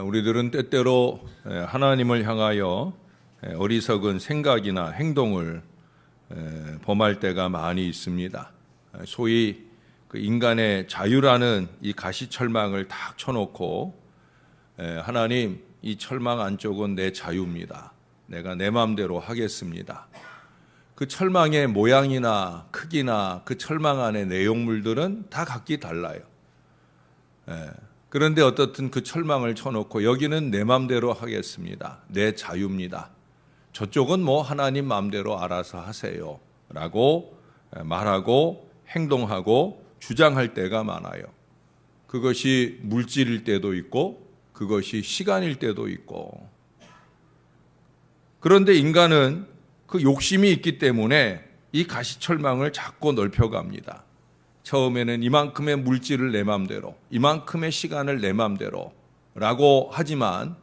우리들은 때때로 하나님을 향하여 어리석은 생각이나 행동을 범할 때가 많이 있습니다. 소위 그 인간의 자유라는 이 가시철망을 탁 쳐놓고 하나님 이 철망 안쪽은 내 자유입니다. 내가 내 마음대로 하겠습니다. 그 철망의 모양이나 크기나 그 철망 안의 내용물들은 다 각기 달라요. 그런데 어떻든 그 철망을 쳐놓고 여기는 내 맘대로 하겠습니다. 내 자유입니다. 저쪽은 뭐 하나님 마음대로 알아서 하세요. 라고 말하고 행동하고 주장할 때가 많아요. 그것이 물질일 때도 있고 그것이 시간일 때도 있고 그런데 인간은 그 욕심이 있기 때문에 이 가시철망을 자꾸 넓혀갑니다. 처음에는 이만큼의 물질을 내 맘대로, 이만큼의 시간을 내 맘대로 라고 하지만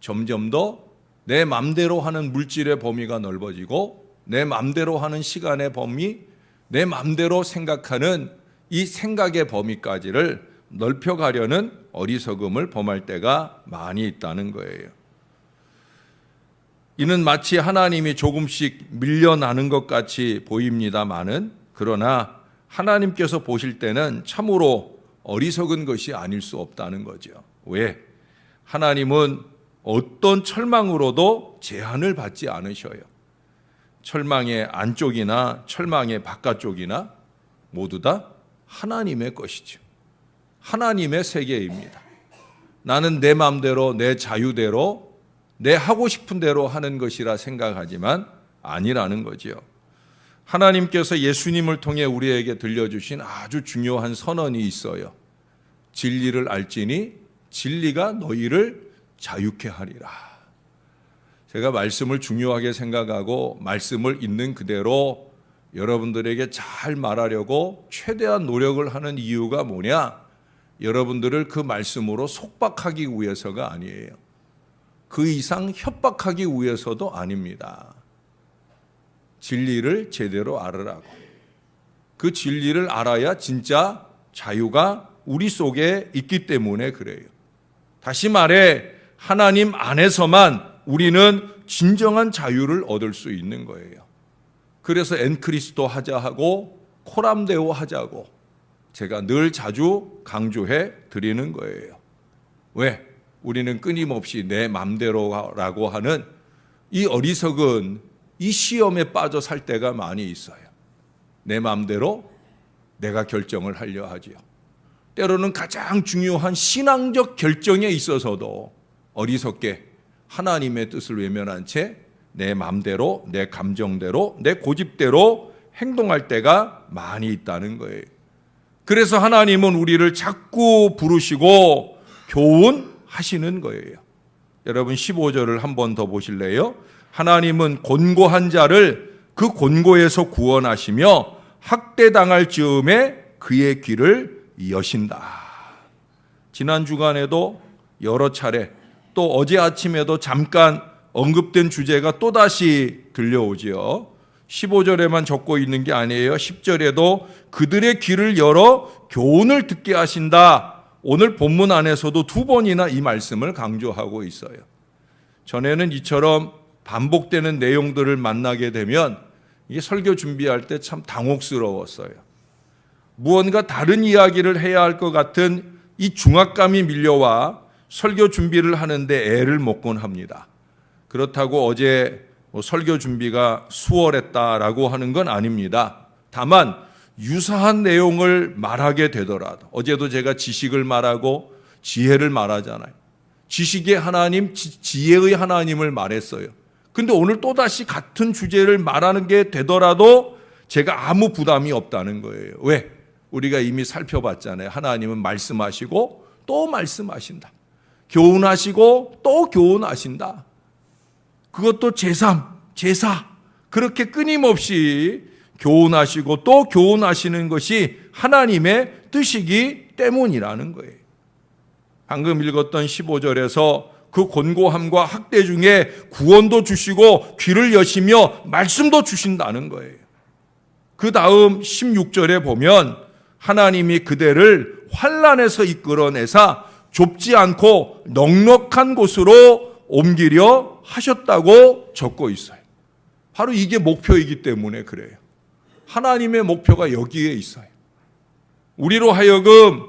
점점 더내 맘대로 하는 물질의 범위가 넓어지고 내 맘대로 하는 시간의 범위, 내 맘대로 생각하는 이 생각의 범위까지를 넓혀가려는 어리석음을 범할 때가 많이 있다는 거예요. 이는 마치 하나님이 조금씩 밀려나는 것 같이 보입니다만은 그러나 하나님께서 보실 때는 참으로 어리석은 것이 아닐 수 없다는 거죠. 왜? 하나님은 어떤 철망으로도 제한을 받지 않으셔요. 철망의 안쪽이나 철망의 바깥쪽이나 모두 다 하나님의 것이죠. 하나님의 세계입니다. 나는 내 마음대로 내 자유대로 내 하고 싶은 대로 하는 것이라 생각하지만 아니라는 거지요. 하나님께서 예수님을 통해 우리에게 들려주신 아주 중요한 선언이 있어요. 진리를 알지니 진리가 너희를 자유케 하리라. 제가 말씀을 중요하게 생각하고 말씀을 있는 그대로 여러분들에게 잘 말하려고 최대한 노력을 하는 이유가 뭐냐? 여러분들을 그 말씀으로 속박하기 위해서가 아니에요. 그 이상 협박하기 위해서도 아닙니다. 진리를 제대로 알으라고. 그 진리를 알아야 진짜 자유가 우리 속에 있기 때문에 그래요. 다시 말해, 하나님 안에서만 우리는 진정한 자유를 얻을 수 있는 거예요. 그래서 엔크리스도 하자 하고 코람데오 하자고 제가 늘 자주 강조해 드리는 거예요. 왜? 우리는 끊임없이 내 맘대로라고 하는 이 어리석은 이 시험에 빠져 살 때가 많이 있어요. 내 맘대로 내가 결정을 하려 하지요. 때로는 가장 중요한 신앙적 결정에 있어서도 어리석게 하나님의 뜻을 외면한 채내 맘대로, 내 감정대로, 내 고집대로 행동할 때가 많이 있다는 거예요. 그래서 하나님은 우리를 자꾸 부르시고 교훈하시는 거예요. 여러분 15절을 한 번 더 보실래요? 하나님은 곤고한 자를 그 곤고에서 구원하시며 학대당할 즈음에 그의 귀를 여신다. 지난 주간에도 여러 차례 또 어제 아침에도 잠깐 언급된 주제가 또다시 들려오지요. 15절에만 적고 있는 게 아니에요. 10절에도 그들의 귀를 열어 교훈을 듣게 하신다. 오늘 본문 안에서도 두 번이나 이 말씀을 강조하고 있어요. 전에는 이처럼 반복되는 내용들을 만나게 되면 이게 설교 준비할 때 참 당혹스러웠어요. 무언가 다른 이야기를 해야 할 것 같은 이 중압감이 밀려와 설교 준비를 하는데 애를 먹곤 합니다. 그렇다고 어제 뭐 설교 준비가 수월했다라고 하는 건 아닙니다. 다만 유사한 내용을 말하게 되더라도 어제도 제가 지식을 말하고 지혜를 말하잖아요. 지식의 하나님, 지혜의 하나님을 말했어요. 근데 오늘 또다시 같은 주제를 말하는 게 되더라도 제가 아무 부담이 없다는 거예요. 왜? 우리가 이미 살펴봤잖아요. 하나님은 말씀하시고 또 말씀하신다. 교훈하시고 또 교훈하신다. 그것도 제3, 제사. 그렇게 끊임없이 교훈하시고 또 교훈하시는 것이 하나님의 뜻이기 때문이라는 거예요. 방금 읽었던 15절에서 그 곤고함과 학대 중에 구원도 주시고 귀를 여시며 말씀도 주신다는 거예요. 그 다음 16절에 보면 하나님이 그대를 환란에서 이끌어내사 좁지 않고 넉넉한 곳으로 옮기려 하셨다고 적고 있어요. 바로 이게 목표이기 때문에 그래요. 하나님의 목표가 여기에 있어요. 우리로 하여금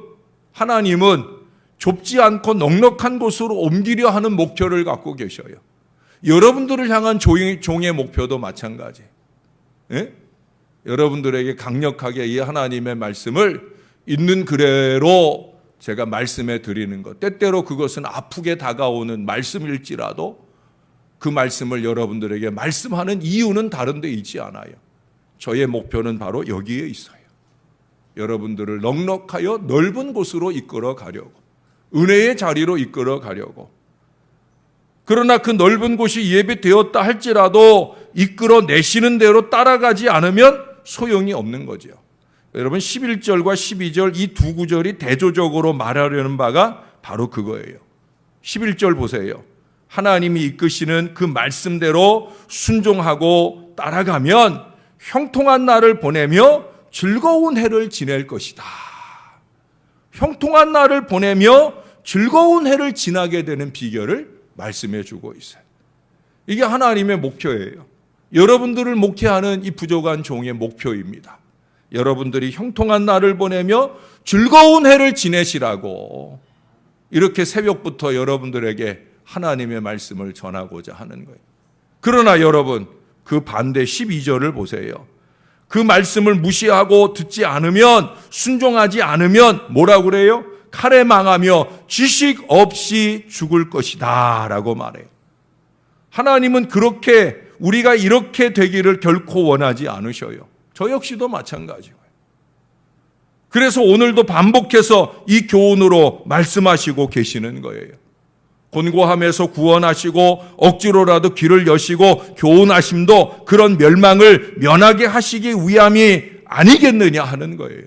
하나님은 좁지 않고 넉넉한 곳으로 옮기려 하는 목표를 갖고 계셔요. 여러분들을 향한 종의, 목표도 마찬가지. 예? 여러분들에게 강력하게 이 하나님의 말씀을 있는 그대로 제가 말씀해 드리는 것. 때때로 그것은 아프게 다가오는 말씀일지라도 그 말씀을 여러분들에게 말씀하는 이유는 다른 데 있지 않아요. 저의 목표는 바로 여기에 있어요. 여러분들을 넉넉하여 넓은 곳으로 이끌어 가려고. 은혜의 자리로 이끌어 가려고. 그러나 그 넓은 곳이 예배되었다 할지라도 이끌어 내시는 대로 따라가지 않으면 소용이 없는 거죠. 여러분 11절과 12절 이 두 구절이 대조적으로 말하려는 바가 바로 그거예요. 11절 보세요. 하나님이 이끄시는 그 말씀대로 순종하고 따라가면 형통한 날을 보내며 즐거운 해를 지낼 것이다. 형통한 날을 보내며 즐거운 해를 지나게 되는 비결을 말씀해 주고 있어요. 이게 하나님의 목표예요. 여러분들을 목회하는 이 부족한 종의 목표입니다. 여러분들이 형통한 날을 보내며 즐거운 해를 지내시라고 이렇게 새벽부터 여러분들에게 하나님의 말씀을 전하고자 하는 거예요. 그러나 여러분, 그 반대 12절을 보세요. 그 말씀을 무시하고 듣지 않으면, 순종하지 않으면 뭐라고 그래요? 칼에 망하며 지식 없이 죽을 것이다. 라고 말해요. 하나님은 그렇게 우리가 이렇게 되기를 결코 원하지 않으셔요. 저 역시도 마찬가지고요. 그래서 오늘도 반복해서 이 교훈으로 말씀하시고 계시는 거예요. 곤고함에서 구원하시고 억지로라도 길을 여시고 교훈하심도 그런 멸망을 면하게 하시기 위함이 아니겠느냐 하는 거예요.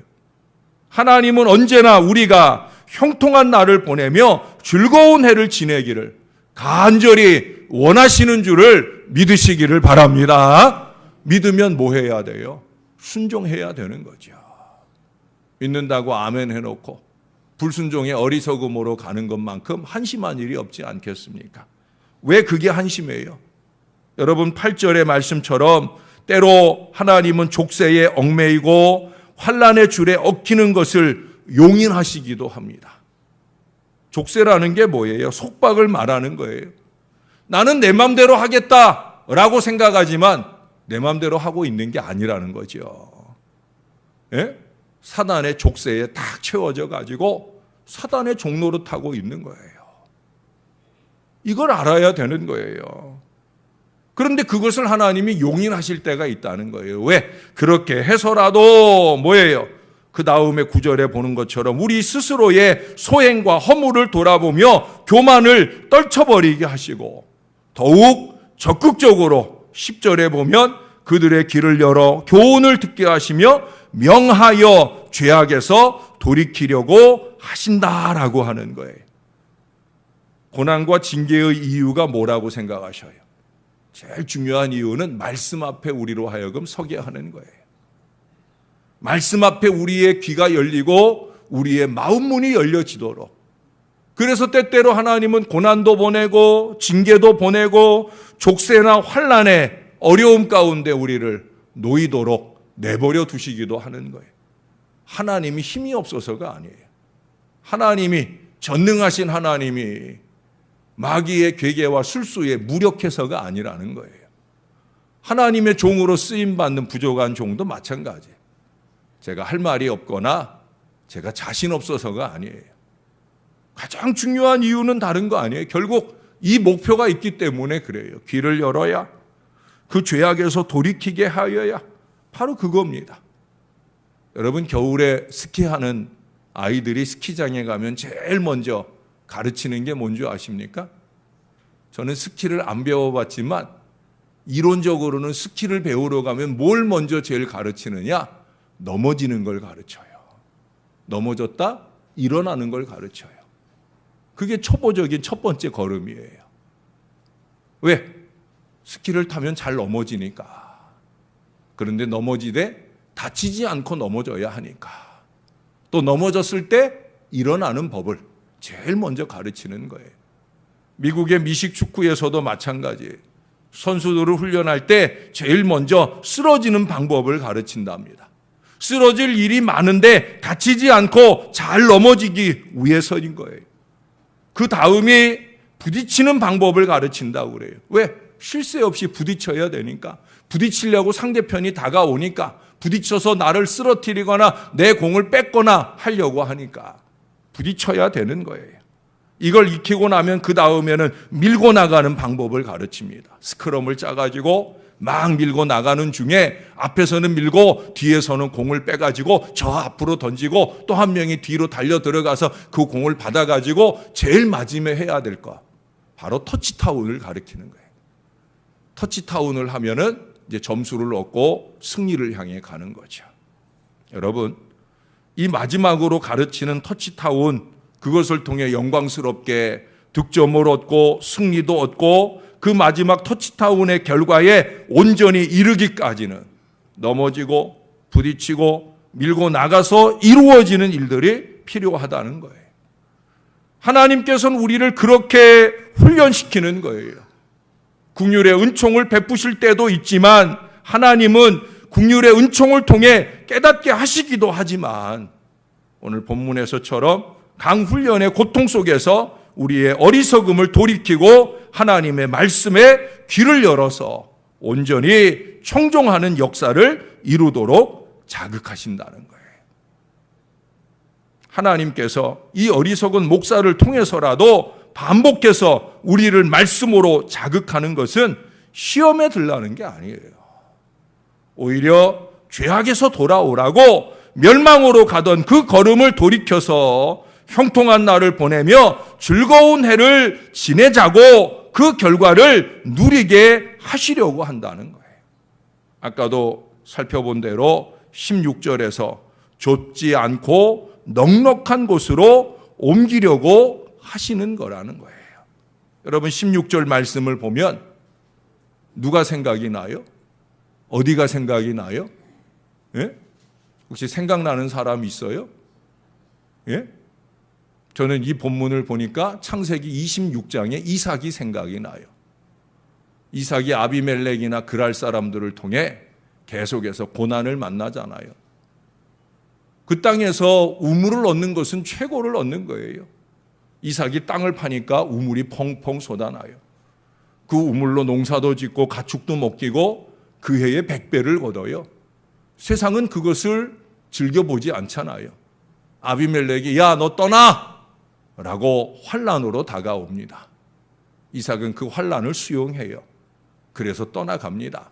하나님은 언제나 우리가 형통한 날을 보내며 즐거운 해를 지내기를 간절히 원하시는 줄을 믿으시기를 바랍니다. 믿으면 뭐 해야 돼요? 순종해야 되는 거죠. 믿는다고 아멘 해놓고 불순종의 어리석음으로 가는 것만큼 한심한 일이 없지 않겠습니까? 왜 그게 한심해요? 여러분 8절의 말씀처럼 때로 하나님은 족쇄에 얽매이고 환란의 줄에 얽히는 것을 용인하시기도 합니다. 족쇄라는 게 뭐예요? 속박을 말하는 거예요. 나는 내 맘대로 하겠다라고 생각하지만 내 맘대로 하고 있는 게 아니라는 거죠. 예? 사단의 족쇄에 딱 채워져 가지고 사단의 종로를 타고 있는 거예요. 이걸 알아야 되는 거예요. 그런데 그것을 하나님이 용인하실 때가 있다는 거예요. 왜? 그렇게 해서라도 뭐예요? 그 다음에 구절에 보는 것처럼 우리 스스로의 소행과 허물을 돌아보며 교만을 떨쳐버리게 하시고 더욱 적극적으로 10절에 보면 그들의 길을 열어 교훈을 듣게 하시며 명하여 죄악에서 돌이키려고 하신다라고 하는 거예요. 고난과 징계의 이유가 뭐라고 생각하셔요? 제일 중요한 이유는 말씀 앞에 우리로 하여금 서게 하는 거예요. 말씀 앞에 우리의 귀가 열리고 우리의 마음 문이 열려지도록. 그래서 때때로 하나님은 고난도 보내고 징계도 보내고 족쇄나 환란의 어려움 가운데 우리를 놓이도록 내버려 두시기도 하는 거예요. 하나님이 힘이 없어서가 아니에요. 하나님이 전능하신 하나님이 마귀의 괴계와 술수에 무력해서가 아니라는 거예요. 하나님의 종으로 쓰임 받는 부족한 종도 마찬가지. 제가 할 말이 없거나 제가 자신 없어서가 아니에요. 가장 중요한 이유는 다른 거 아니에요. 결국 이 목표가 있기 때문에 그래요. 귀를 열어야 그 죄악에서 돌이키게 하여야 바로 그겁니다. 여러분 겨울에 스키하는 아이들이 스키장에 가면 제일 먼저 가르치는 게 뭔지 아십니까? 저는 스키를 안 배워봤지만 이론적으로는 스키를 배우러 가면 뭘 먼저 제일 가르치느냐? 넘어지는 걸 가르쳐요. 넘어졌다? 일어나는 걸 가르쳐요. 그게 초보적인 첫 번째 걸음이에요. 왜? 스키를 타면 잘 넘어지니까. 그런데 넘어지되 다치지 않고 넘어져야 하니까. 또 넘어졌을 때 일어나는 법을 제일 먼저 가르치는 거예요. 미국의 미식 축구에서도 마찬가지예요. 선수들을 훈련할 때 제일 먼저 쓰러지는 방법을 가르친답니다. 쓰러질 일이 많은데 다치지 않고 잘 넘어지기 위해서인 거예요. 그 다음이 부딪히는 방법을 가르친다고 그래요. 왜? 쉴 새 없이 부딪혀야 되니까. 부딪히려고 상대편이 다가오니까. 부딪혀서 나를 쓰러뜨리거나 내 공을 뺏거나 하려고 하니까. 부딪혀야 되는 거예요. 이걸 익히고 나면 그 다음에는 밀고 나가는 방법을 가르칩니다. 스크럼을 짜가지고 막 밀고 나가는 중에 앞에서는 밀고 뒤에서는 공을 빼가지고 저 앞으로 던지고 또 한 명이 뒤로 달려 들어가서 그 공을 받아가지고 제일 마지막에 해야 될 거. 바로 터치타운을 가리키는 거예요. 터치타운을 하면은 이제 점수를 얻고 승리를 향해 가는 거죠. 여러분, 이 마지막으로 가르치는 터치타운 그것을 통해 영광스럽게 득점을 얻고 승리도 얻고 그 마지막 터치타운의 결과에 온전히 이르기까지는 넘어지고 부딪히고 밀고 나가서 이루어지는 일들이 필요하다는 거예요. 하나님께서는 우리를 그렇게 훈련시키는 거예요. 국률의 은총을 베푸실 때도 있지만 하나님은 국률의 은총을 통해 깨닫게 하시기도 하지만 오늘 본문에서처럼 강훈련의 고통 속에서 우리의 어리석음을 돌이키고 하나님의 말씀에 귀를 열어서 온전히 청종하는 역사를 이루도록 자극하신다는 거예요. 하나님께서 이 어리석은 목사를 통해서라도 반복해서 우리를 말씀으로 자극하는 것은 시험에 들라는 게 아니에요. 오히려 죄악에서 돌아오라고 멸망으로 가던 그 걸음을 돌이켜서 형통한 날을 보내며 즐거운 해를 지내자고 그 결과를 누리게 하시려고 한다는 거예요. 아까도 살펴본 대로 16절에서 좁지 않고 넉넉한 곳으로 옮기려고 하시는 거라는 거예요. 여러분 16절 말씀을 보면 누가 생각이 나요? 어디가 생각이 나요? 예? 혹시 생각나는 사람 있어요? 예? 저는 이 본문을 보니까 창세기 26장에 이삭이 생각이 나요. 이삭이 아비멜렉이나 그랄 사람들을 통해 계속해서 고난을 만나잖아요. 그 땅에서 우물을 얻는 것은 최고를 얻는 거예요. 이삭이 땅을 파니까 우물이 펑펑 쏟아나요. 그 우물로 농사도 짓고 가축도 먹기고 그 해에 백배를 얻어요. 세상은 그것을 즐겨보지 않잖아요. 아비멜렉이 야 너 떠나 라고 환란으로 다가옵니다. 이삭은 그 환란을 수용해요. 그래서 떠나갑니다.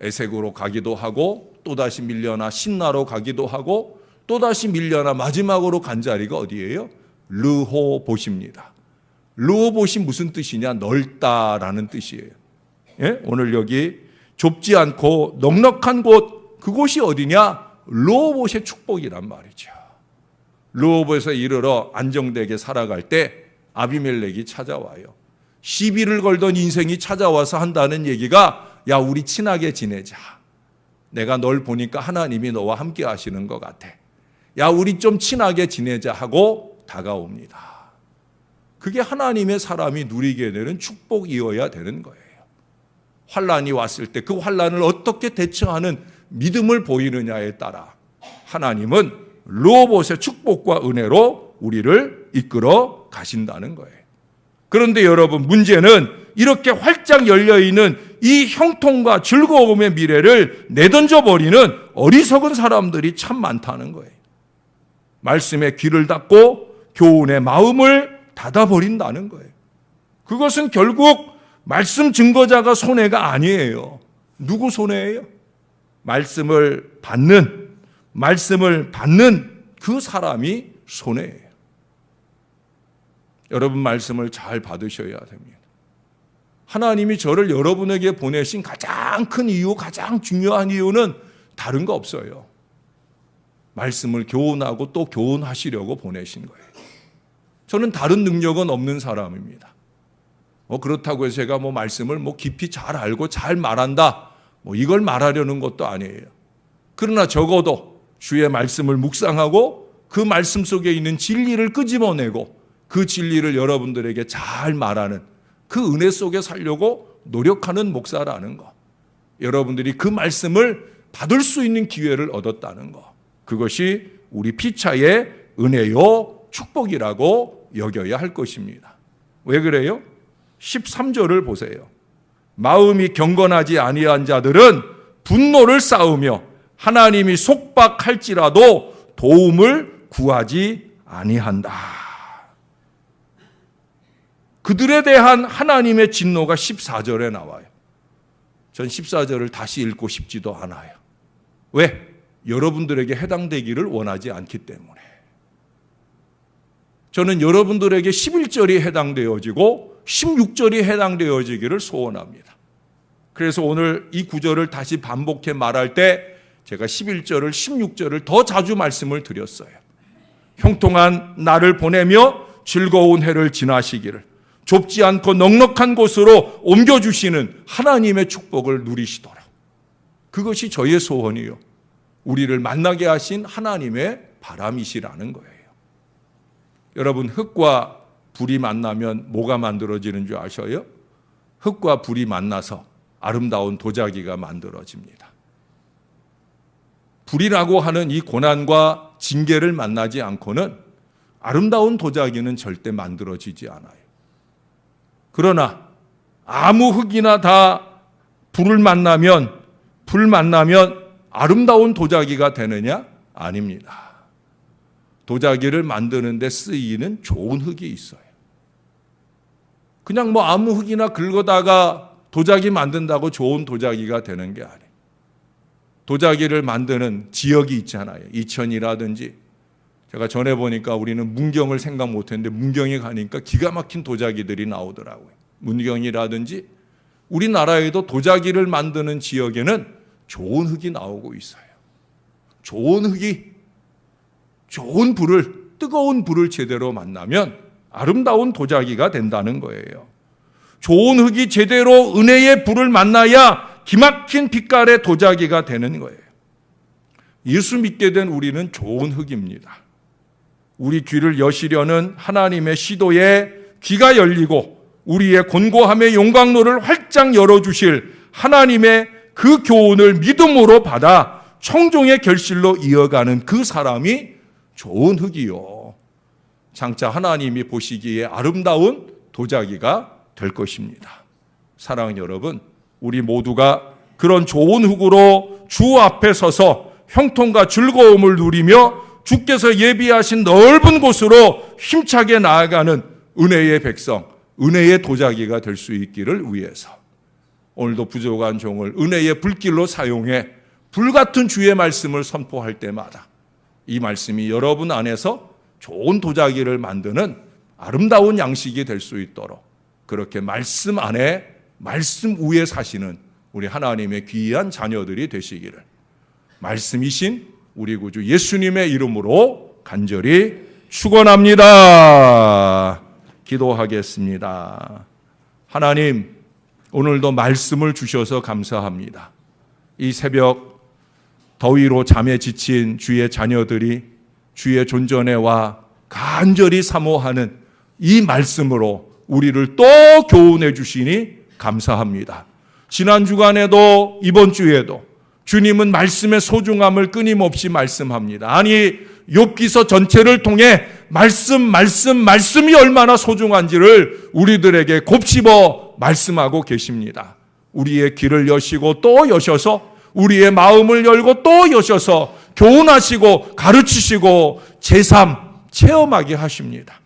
에색으로 가기도 하고 또다시 밀려나 신나로 가기도 하고 또다시 밀려나 마지막으로 간 자리가 어디예요? 르호봇입니다. 르호봇이 무슨 뜻이냐? 넓다라는 뜻이에요. 예? 오늘 여기 좁지 않고 넉넉한 곳 그곳이 어디냐? 르호봇의 축복이란 말이죠. 르호봇에서 이르러 안정되게 살아갈 때 아비멜렉이 찾아와요. 시비를 걸던 인생이 찾아와서 한다는 얘기가 야 우리 친하게 지내자. 내가 널 보니까 하나님이 너와 함께 하시는 것 같아. 야 우리 좀 친하게 지내자 하고 다가옵니다. 그게 하나님의 사람이 누리게 되는 축복이어야 되는 거예요. 환란이 왔을 때 그 환란을 어떻게 대처하는 믿음을 보이느냐에 따라 하나님은 로봇의 축복과 은혜로 우리를 이끌어 가신다는 거예요. 그런데 여러분 문제는 이렇게 활짝 열려 있는 이 형통과 즐거움의 미래를 내던져 버리는 어리석은 사람들이 참 많다는 거예요. 말씀에 귀를 닫고 교훈의 마음을 닫아버린다는 거예요. 그것은 결국 말씀 증거자가 손해가 아니에요. 누구 손해예요? 말씀을 받는, 말씀을 받는 그 사람이 손해예요. 여러분 말씀을 잘 받으셔야 됩니다. 하나님이 저를 여러분에게 보내신 가장 큰 이유, 가장 중요한 이유는 다른 거 없어요. 말씀을 교훈하고 또 교훈하시려고 보내신 거예요. 저는 다른 능력은 없는 사람입니다. 뭐 그렇다고 해서 제가 뭐 말씀을 뭐 깊이 잘 알고 잘 말한다. 뭐 이걸 말하려는 것도 아니에요. 그러나 적어도 주의 말씀을 묵상하고 그 말씀 속에 있는 진리를 끄집어내고 그 진리를 여러분들에게 잘 말하는 그 은혜 속에 살려고 노력하는 목사라는 거. 여러분들이 그 말씀을 받을 수 있는 기회를 얻었다는 거. 그것이 우리 피차의 은혜요 축복이라고 여겨야 할 것입니다. 왜 그래요? 13절을 보세요. 마음이 경건하지 아니한 자들은 분노를 쌓으며 하나님이 속박할지라도 도움을 구하지 아니한다. 그들에 대한 하나님의 진노가 14절에 나와요. 전 14절을 다시 읽고 싶지도 않아요. 왜? 여러분들에게 해당되기를 원하지 않기 때문에. 저는 여러분들에게 11절이 해당되어지고 16절이 해당되어지기를 소원합니다. 그래서 오늘 이 구절을 다시 반복해 말할 때 제가 11절을 16절을 더 자주 말씀을 드렸어요. 형통한 날을 보내며 즐거운 해를 지나시기를 좁지 않고 넉넉한 곳으로 옮겨 주시는 하나님의 축복을 누리시도록. 그것이 저의 소원이요. 우리를 만나게 하신 하나님의 바람이시라는 거예요. 여러분 흙과 불이 만나면 뭐가 만들어지는 줄 아셔요? 흙과 불이 만나서 아름다운 도자기가 만들어집니다. 불이라고 하는 이 고난과 징계를 만나지 않고는 아름다운 도자기는 절대 만들어지지 않아요. 그러나 아무 흙이나 다 불을 만나면 불 만나면 아름다운 도자기가 되느냐? 아닙니다. 도자기를 만드는데 쓰이는 좋은 흙이 있어요. 그냥 뭐 아무 흙이나 긁어다가 도자기 만든다고 좋은 도자기가 되는 게 아니에요. 도자기를 만드는 지역이 있잖아요. 이천이라든지. 제가 전에 보니까 우리는 문경을 생각 못 했는데 문경에 가니까 기가 막힌 도자기들이 나오더라고요. 문경이라든지 우리나라에도 도자기를 만드는 지역에는 좋은 흙이 나오고 있어요. 좋은 흙이 좋은 불을, 뜨거운 불을 제대로 만나면 아름다운 도자기가 된다는 거예요. 좋은 흙이 제대로 은혜의 불을 만나야 기막힌 빛깔의 도자기가 되는 거예요. 예수 믿게 된 우리는 좋은 흙입니다. 우리 귀를 여시려는 하나님의 시도에 귀가 열리고 우리의 곤고함의 용광로를 활짝 열어주실 하나님의 그 교훈을 믿음으로 받아 청종의 결실로 이어가는 그 사람이 좋은 흙이요. 장차 하나님이 보시기에 아름다운 도자기가 될 것입니다. 사랑하는 여러분, 우리 모두가 그런 좋은 흙으로 주 앞에 서서 형통과 즐거움을 누리며 주께서 예비하신 넓은 곳으로 힘차게 나아가는 은혜의 백성, 은혜의 도자기가 될 수 있기를 위해서 오늘도 부족한 종을 은혜의 불길로 사용해 불같은 주의 말씀을 선포할 때마다 이 말씀이 여러분 안에서 좋은 도자기를 만드는 아름다운 양식이 될 수 있도록 그렇게 말씀 안에 말씀 위에 사시는 우리 하나님의 귀한 자녀들이 되시기를 말씀이신 우리 구주 예수님의 이름으로 간절히 축원합니다. 기도하겠습니다. 하나님 오늘도 말씀을 주셔서 감사합니다. 이 새벽 더위로 잠에 지친 주의 자녀들이 주의 존전에 와 간절히 사모하는 이 말씀으로 우리를 또 교훈해 주시니 감사합니다. 지난 주간에도 이번 주에도 주님은 말씀의 소중함을 끊임없이 말씀합니다. 아니 욥기서 전체를 통해 말씀 말씀 말씀이 얼마나 소중한지를 우리들에게 곱씹어 말씀하고 계십니다. 우리의 귀를 여시고 또 여셔서 우리의 마음을 열고 또 여셔서 교훈하시고 가르치시고 제3 체험하게 하십니다.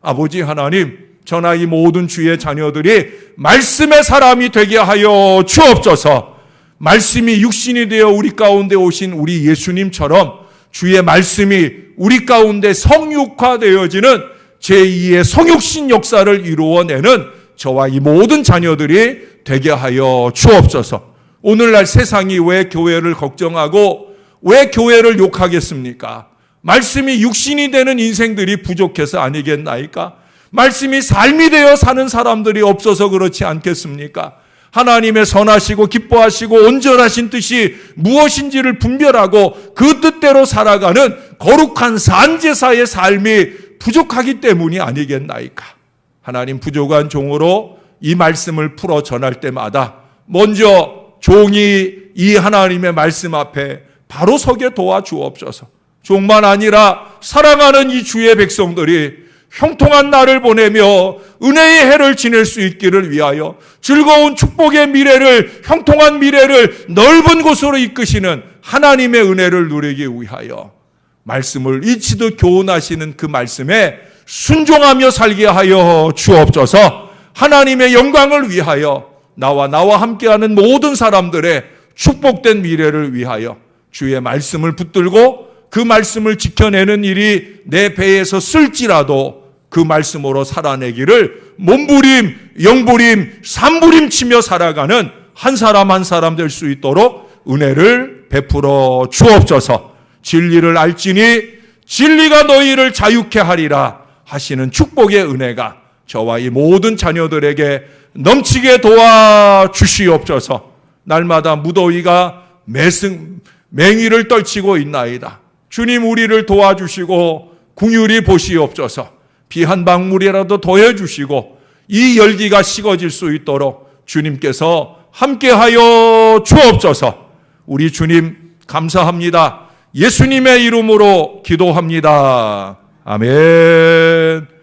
아버지 하나님, 저나 이 모든 주의 자녀들이 말씀의 사람이 되게 하여 주옵소서. 말씀이 육신이 되어 우리 가운데 오신 우리 예수님처럼 주의 말씀이 우리 가운데 성육화되어지는 제2의 성육신 역사를 이루어내는 저와 이 모든 자녀들이 되게 하여 주옵소서. 오늘날 세상이 왜 교회를 걱정하고 왜 교회를 욕하겠습니까? 말씀이 육신이 되는 인생들이 부족해서 아니겠나이까? 말씀이 삶이 되어 사는 사람들이 없어서 그렇지 않겠습니까? 하나님의 선하시고 기뻐하시고 온전하신 뜻이 무엇인지를 분별하고 그 뜻대로 살아가는 거룩한 산제사의 삶이 부족하기 때문이 아니겠나이까. 하나님 부족한 종으로 이 말씀을 풀어 전할 때마다 먼저 종이 이 하나님의 말씀 앞에 바로 서게 도와주옵소서. 종만 아니라 사랑하는 이 주의 백성들이 형통한 날을 보내며 은혜의 해를 지낼 수 있기를 위하여 즐거운 축복의 미래를 형통한 미래를 넓은 곳으로 이끄시는 하나님의 은혜를 누리기 위하여 말씀을 잊지도 교훈하시는 그 말씀에 순종하며 살게 하여 주옵소서. 하나님의 영광을 위하여 나와 나와 함께하는 모든 사람들의 축복된 미래를 위하여 주의 말씀을 붙들고 그 말씀을 지켜내는 일이 내 배에서 쓸지라도 그 말씀으로 살아내기를 몸부림, 영부림, 산부림 치며 살아가는 한 사람 한 사람 될 수 있도록 은혜를 베풀어 주옵소서. 진리를 알지니 진리가 너희를 자유케 하리라 하시는 축복의 은혜가 저와 이 모든 자녀들에게 넘치게 도와 주시옵소서. 날마다 무더위가 매승 맹위를 떨치고 있나이다. 주님 우리를 도와주시고 궁휼히 보시옵소서. 비한 방울이라도 더해 주시고 이 열기가 식어질 수 있도록 주님께서 함께하여 주옵소서. 우리 주님 감사합니다. 예수님의 이름으로 기도합니다. 아멘.